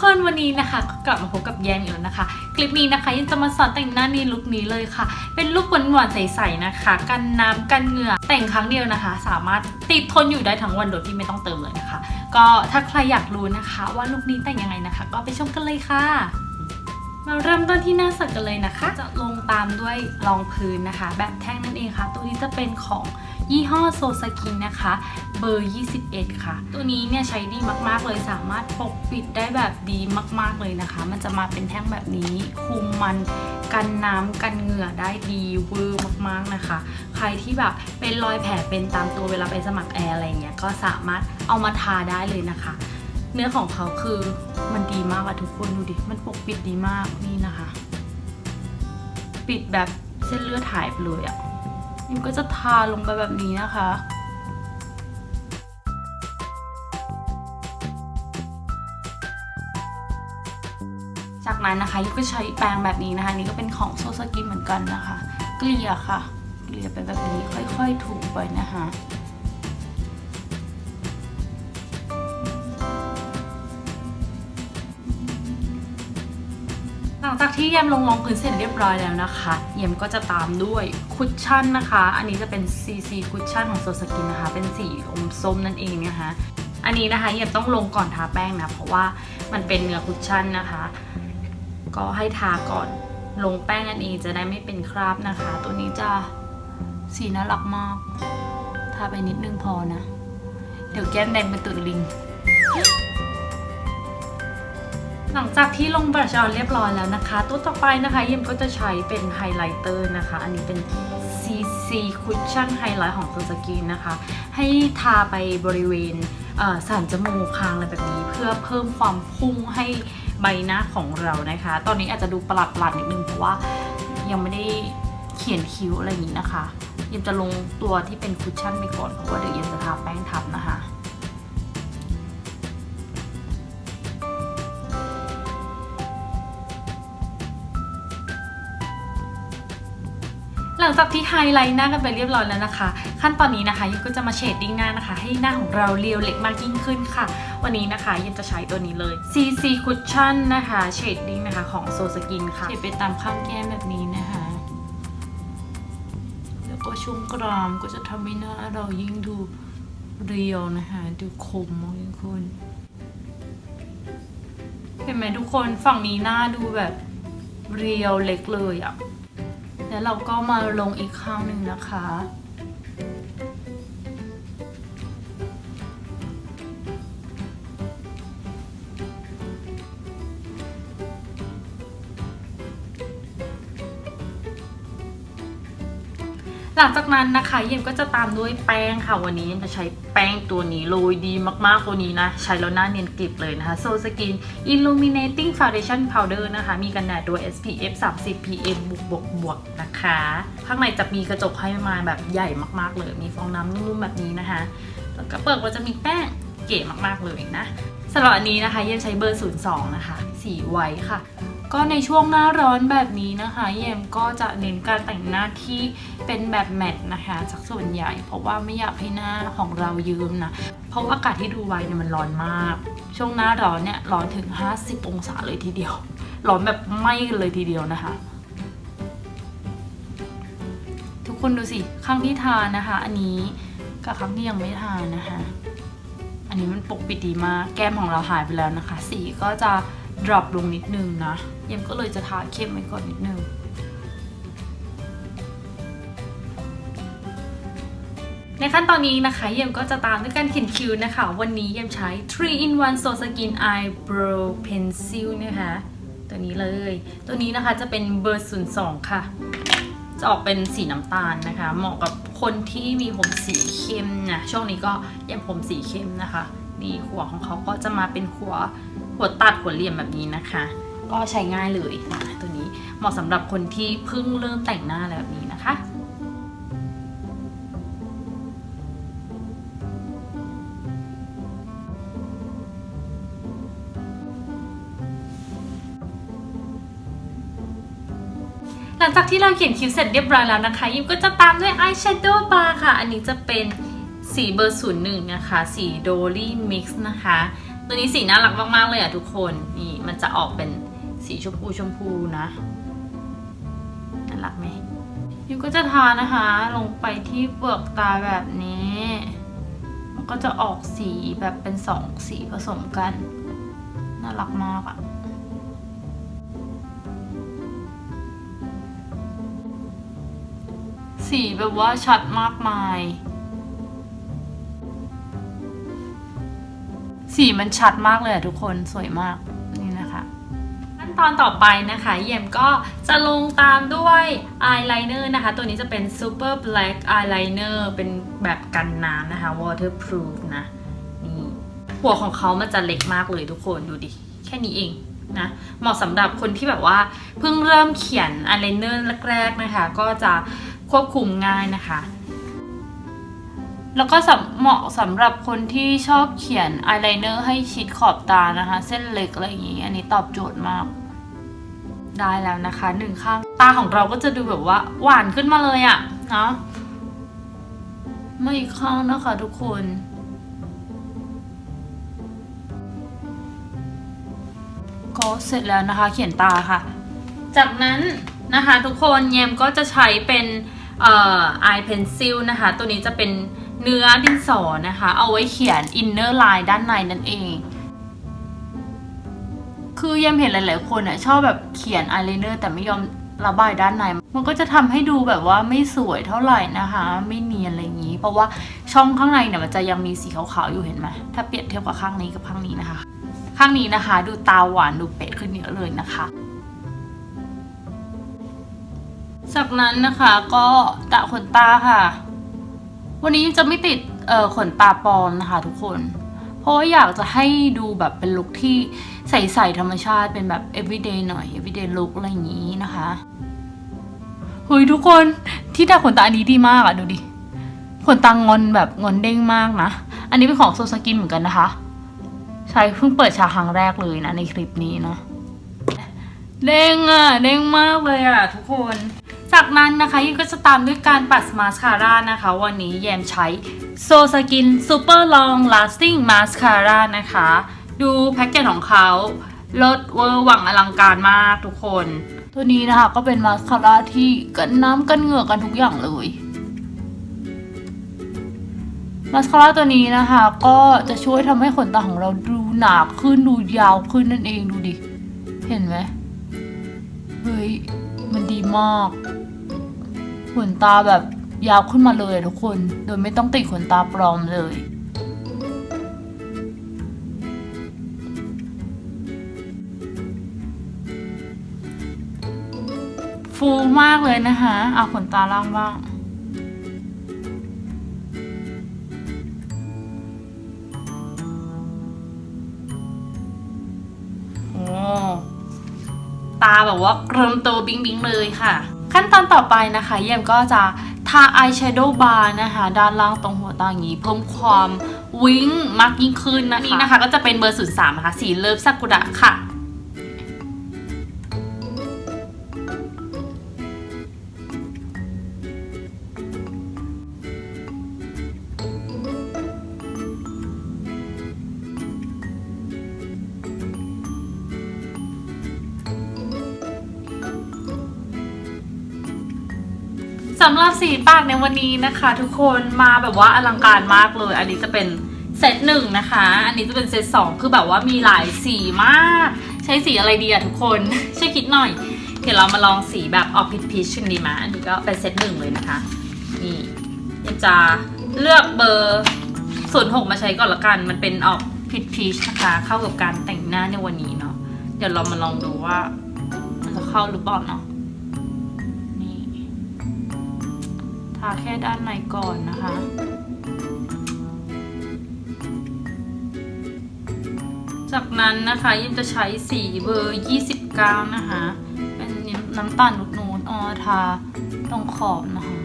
คนวันนี้นะคะก็กลับมาพบกับแยมอีกแล้วนะคะ คลิปนี้นะคะยังจะมาสอนแต่งหน้าในลุคนี้เลยค่ะ เป็นลุคหวานๆใสๆนะคะ กันน้ำกันเหงื่อแต่งครั้งเดียวนะคะ สามารถติดทนอยู่ได้ทั้งวันโดยที่ไม่ต้องเติมเลยนะคะ ก็ถ้าใครอยากรู้นะคะ ว่าลุคนี้แต่งยังไงนะคะ ก็ไปชมกันเลยค่ะมาเริ่มต้นที่หน้าสักกันเลยนะคะ จะลงตามด้วยรองพื้นนะคะ แบบแท่งนั่นเองค่ะ ตัวนี้จะเป็นของ ยี่ห้อโซสกินนะคะ เบอร์ 21 ค่ะ ตัวนี้เนี่ยใช้ดีมากๆเลยสามารถปกปิดได้แบบดีมากๆเลยนะคะ มันจะมาเป็นแท่งแบบนี้คุมมันกันน้ำกันเหงื่อได้ดีเวอร์มากๆนะคะ ใครที่แบบเป็นรอยแผลเป็นตามตัวเวลาไปสมัครแอร์อะไรเงี้ยก็สามารถเอามาทาได้เลยนะคะ เนื้อของเขาคือมันดีมากอะทุกคนดูดิ มันปกปิดดีมากนี่นะคะ ปิดแบบเส้นเลือดหายไปเลยอะ ยิมก็จะทาลงไปแบบนี้นะคะจากนั้นนะคะยิมก็ใช้แปรงแบบนี้นะคะ นี่ก็เป็นของโซสกินเหมือนกันนะคะ เกลี่ยค่ะ เกลี่ยไปแบบนี้ค่อยๆถูไปนะคะ ลังจากที่เยมลงรองพื้นเสร็จเรียบร้อยแล้วนะคะเยมก็จะตามด้วยคุชชั่นนะคะ อันนี้จะเป็น CC คุชชั่นของโซสกินนะคะ เป็นสีอมส้มนั่นเองนะคะ อันนี้นะคะเยมต้องลงก่อนทาแป้งนะ เพราะว่ามันเป็นเนื้อคุชชั่นนะคะ ก็ให้ทาก่อนลงแป้งนั่นเองจะได้ไม่เป็นคราบนะคะ ตัวนี้จะสีน่ารักมาก ทาไปนิดนึงพอนะ เดี๋ยวแก้มแดงเป็นตุดลิง หลังจากที่ลงบลัชออนเรียบร้อยแล้วนะคะ ตัวต่อไปนะคะยิมก็จะใช้เป็นไฮไลท์เตอร์นะคะ อันนี้เป็น CC Cushion Highlight ของตัวสกินนะคะ ให้ทาไปบริเวณสันจมูกคางอะไรแบบนี้เพื่อเพิ่มความพุ่งให้ใบหน้าของเรานะคะ ตอนนี้อาจจะดูประหลาดประหลาดๆนิดนึงเพราะว่ายังไม่ได้เขียนคิ้วอะไรอย่างนี้นะคะยิมจะลงตัวที่เป็นคุชชั่นไปก่อนเพราะว่าเดี๋ยวยิมจะทาแป้งทับนะคะ หลังจากที่ไฮไลท์หน้ากันไปเรียบร้อยแล้วนะคะ ขั้นตอนนี้นะคะยิมก็จะมาเชดดิ้งหน้านะคะ ให้หน้าของเราเรียวเล็กมากยิ่งขึ้นค่ะ วันนี้นะคะยิมจะใช้ตัวนี้เลย CC Cushion นะคะเชดดิ้งนะคะของโซสกินค่ะเชดไปตามข้างแก้มแบบนี้นะคะ แล้วก็ชุ่มกรามก็จะทำให้หน้าเรายิ่งดูเรียวนะคะ ดูคมมากยิ่งขึ้นเห็นไหมทุกคนฝั่งนี้หน้าดูแบบเรียวเล็กเลยอะ่ะ แล้วเราก็มาลงอีกข้างหนึ่งนะคะ หลังจากนั้นนะคะเย็มก็จะตามด้วยแป้งค่ะวันนี้เย็มจะใช้ ป้งตัวนี้โรยดีมากๆตัวนี้นะ ใช้แล้วหน้าเนียนกริบเลยนะคะ So Skin Illuminating Foundation Powder นะคะ มีกันแดดด้วย SPF 30 PA บวกบวกบวกนะคะ ข้างในจะมีกระจกให้มาแบบใหญ่มากๆเลย มีฟองน้ำนุ่มๆแบบนี้นะคะ แล้วก็เปิดก็จะมีแป้งเก๋มากๆเลยนะสำหรับอันนี้นะคะเย็มใช้เบอร์ 02 นะคะ สีไว้ค่ะ ก็ในช่วงหน้าร้อนแบบนี้นะคะเยมก็จะเน้นการแต่งหน้าที่เป็นแบบแมทนะคะจากส่วนใหญ่ เพราะว่าไม่อยากให้หน้าของเรายืมนะ เพราะว่าอากาศที่ดูไวเนี่ยมันร้อนมาก ช่วงหน้าร้อนเนี่ยร้อนถึง 50 องศาเลยทีเดียว ร้อนแบบไหม้กันเลยทีเดียวนะคะ ทุกคนดูสิข้างที่ทานะคะ อันนี้กับครั้งที่ยังไม่ทานะคะ อันนี้มันปกปิดดีมาก แก้มของเราหายไปแล้วนะคะ สีก็จะ drop ลงนิดนึงนะเยมก็เลยจะทาเข้มไว้ก่อนนิดนึงในขั้นตอนนี้นะคะเยมก็จะตามด้วยการเขียนคิ้วนะคะ วันนี้เยมใช้ 3 in 1 So Skin Eyebrow Pencil นะคะ ตัวนี้เลย ตัวนี้นะคะจะเป็นเบอร์02 ค่ะ จะออกเป็นสีน้ำตาลนะคะ เหมาะกับคนที่มีผมสีเข้มนะ ช่วงนี้ก็ยังผมสีเข้มนะคะ นี่หัวของเขาก็จะมาเป็นหัว หัวตัดหัวเหลี่ยมแบบนี้นะคะ ก็ใช้ง่ายเลยนะตัวนี้เหมาะสำหรับคนที่เพิ่งเริ่มแต่งหน้าอะไรแบบนี้นะคะหลังจากที่เราเขียนคิ้วเสร็จเรียบร้อยแล้วนะคะ ยิมก็จะตามด้วยอายแชโดว์บาร์ค่ะ อันนี้จะเป็นสีเบอร์ศูนย์หนึ่งนะคะ สีโดลี่มิกซ์นะคะ ตัวนี้สีน่ารักมากๆเลยอะทุกคนนี่มันจะออกเป็นสีชมพูชมพูนะน่ารักไหมยูก็จะทานะคะ ลงไปที่เปลือกตาแบบนี้ มันก็จะออกสีแบบเป็นสองสีผสมกัน น่ารักมากอะสีแบบว่าชัดมากมาย สีมันชัดมากเลยทุกคนสวยมากนี่นะคะขั้นตอนต่อไปนะคะเยี่ยมก็จะลงตามด้วยอายไลเนอร์นะคะ ตัวนี้จะเป็น Super Black Eyeliner เป็นแบบกันน้ำนะคะ waterproof นะนี่หัวของเขามันจะเล็กมากเลยทุกคนดูดิ แค่นี้เองนะเหมาะสำหรับคนที่แบบว่าเพิ่งเริ่มเขียนอายไลเนอร์แรกๆนะคะ ก็จะควบคุมง่ายนะคะ แล้วก็สำเหมาะสำหรับคนที่ชอบเขียนอายไลเนอร์ให้ชิดขอบตานะคะ เส้นเล็กอะไรอย่างนี้ อันนี้ตอบโจทย์มาก ได้แล้วนะคะหนึ่งข้างตาของเราก็จะดูแบบว่า หวานขึ้นมาเลยอะเนาะมาอีกข้างนะคะทุกคนก็เสร็จแล้วนะคะ เขียนตาค่ะ จากนั้นนะคะทุกคนแยมก็จะใช้เป็นเอ่อ eye pencil นะคะ ตัวนี้จะเป็น เนื้อดินสอนะคะ เอาไว้เขียน inner line ด้านในนั่นเอง คือแยมเห็นหลาย ๆ คนอะชอบแบบเขียนอายไลเนอร์แต่ไม่ยอมระบายด้านใน มันก็จะทำให้ดูแบบว่าไม่สวยเท่าไหร่นะคะ ไม่เนียนอะไรอย่างนี้ เพราะว่าช่องข้างในเนี่ยมันจะยังมีสีขาวๆอยู่เห็นไหมถ้าเปรียบเทียบกับข้างนี้กับข้างนี้นะคะ ข้างนี้นะคะ ดูตาหวานดูเป๊ะขึ้นเยอะเลยนะคะ จากนั้นนะคะก็ตะขนตาค่ะ วันนี้จะไม่ติดเอ่อขนตาปลอมนะคะทุกคน เพราะว่าอยากจะให้ดูแบบเป็นลุคที่ใสๆธรรมชาติเป็นแบบ everyday หน่อย everyday look อะไรอย่างนี้นะคะเฮ้ยทุกคนที่ตาขนตาอันนี้ดีมากอะดูดิขนตางอนแบบงอนเด้งมากนะ อันนี้เป็นของโซสกินเหมือนกันนะคะ ใช้เพิ่งเปิดชาครั้งแรกเลยนะในคลิปนี้นะ เด้งอะเด้งมากเลยอะทุกคน จากนั้นนะคะยิ่งก็จะตามด้วยการปัดมาสคาร่านะคะ วันนี้แยมใช้โซสกินซูเปอร์ลองลาสติ้งมาสคาร่านะคะ ดูแพ็กเกจของเขาลดเวอร์หวังอลังการมากทุกคน ตัวนี้นะคะก็เป็นมาสคาร่าที่กันน้ำกันเหงื่อกันทุกอย่างเลยมาสคาร่าตัวนี้นะคะ ก็จะช่วยทำให้ขนตาของเราดูหนาขึ้นดูยาวขึ้นนั่นเองดูดิ เห็นไหมเฮ้ยมันดีมาก ขนตาแบบยาวขึ้นมาเลยทุกคน โดยไม่ต้องติดขนตาปลอมเลย ฟูมากเลยนะคะเอาขนตาล่างบ้างโอ้ตาแบบว่าเริ่มโตบิงบิงๆเลยค่ะ ขั้นตอนต่อไปนะคะเยี่ยมก็จะทาอายแชโดว์บาร์นะคะด้านล่างตรงหัวตาอย่างนี้ เพิ่มความวิ้งมากยิ่งขึ้นนะคะนี่นะคะก็จะเป็นเบอร์ 03 นะคะ สีเลิฟซากุระค่ะ สำหรับสีปากในวันนี้นะคะ ทุกคนมาแบบว่าอลังการมากเลย อันนี้จะเป็นเซตหนึ่งนะคะ อันนี้จะเป็นเซตสองคือแบบว่ามีหลายสีมาก ใช้สีอะไรดีอะทุกคนช่วยคิดหน่อย เดี๋ยวเรามาลองสีแบบออกพิชพิชกันดีไหมอันนี้ก็เป็นเซตหนึ่งเลยนะคะ นี่ยังจะเลือกเบอร์ศูนย์หกมาใช้ก่อนละกัน มันเป็นออกพิชพิชนะคะ เข้ากับการแต่งหน้าในวันนี้เนาะ เดี๋ยวเรามาลองดูว่ามันจะเข้าหรือเปล่าเนาะ ทาแค่ด้านในก่อนนะคะจากนั้นนะคะยิมจะใช้สีเบอร์ 29 นะคะ เป็นน้ำตาลนูนๆออทาตรงขอบนะคะ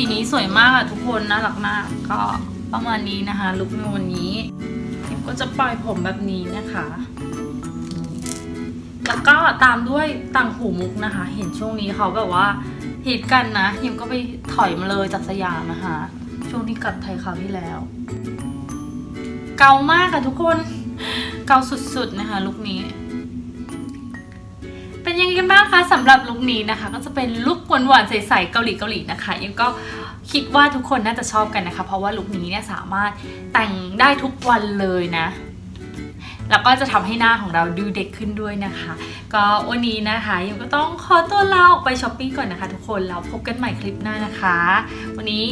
ีนี้สวยมากอะทุกคนน่ารักมาก ก็ประมาณนี้นะคะลุคในวันนี้พิมก็จะปล่อยผมแบบนี้นะคะ แล้วก็ตามด้วยต่างหูมุกนะคะ เห็นช่วงนี้เขาแบบว่าฮิตกันนะยิมก็ไปถอยมาเลยจากสยามนะคะ ช่วงที่กลับไทยคราวที่แล้ว เกามากอะทุกคน เกาสุดๆนะคะลุคนี้ เป็นยังไงกันบ้างคะสำหรับลุคนี้นะคะ ก็จะเป็นลุคหวานๆใสๆเกาหลีเกาหลีนะคะยังก็คิดว่าทุกคนน่าจะชอบกันนะคะ เพราะว่าลุคนี้เนี่ยสามารถแต่งได้ทุกวันเลยนะ แล้วก็จะทำให้หน้าของเราดูเด็กขึ้นด้วยนะคะ ก็วันนี้นะคะยังก็ต้องขอตัวลาออกไปช้อปปิ้งก่อนนะคะ ทุกคนแล้วพบกันใหม่คลิปหน้านะคะ วันนี้